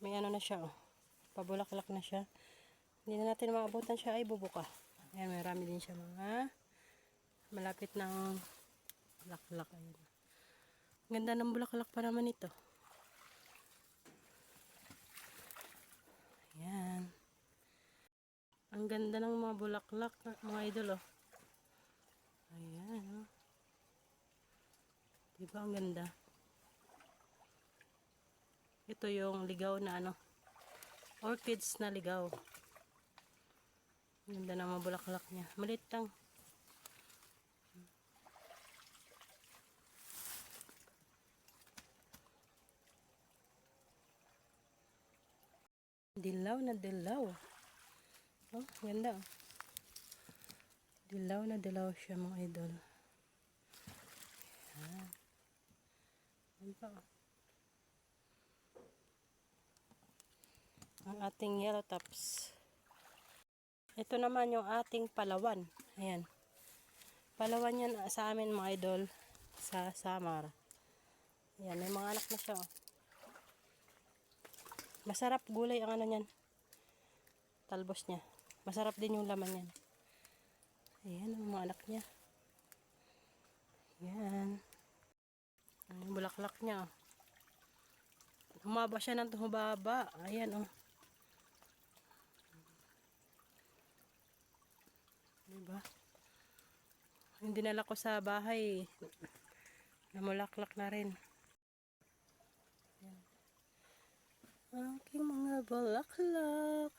May ano na siya, oh. Pabulaklak na siya. Hindi na natin maabutan siya ay bubuka. Ayan, marami din siya mga malapit ng bulaklak. Ayan. Ganda ng bulaklak pa naman ito. Ayan. Ang ganda ng mga bulaklak, mga idol, oh. Ayan, oh. Diba ang ganda? Ito yung ligaw na ano, orchids na ligaw. Ganda ng mga bulaklak niya. Malit lang. Dilaw na dilaw. Oh, ganda. Dilaw na dilaw siya mga idol. Yan. Yan oh. Ating yellow tops. Ito naman yung ating palawan. Ayan. Palawan yan sa amin mga idol. Sa Samar. Ayan, may mga anak na siya. oh. Masarap gulay ang ano niyan. Talbos niya. Masarap din yung laman niyan. Ayan, ang mga anak niya. Ayan. Ang bulaklak niya. oh. Humaba siya ng humaba. Ayan, oh. Diba? Yung dinala ko sa bahay, namulaklak na rin. Aking mga bulaklak.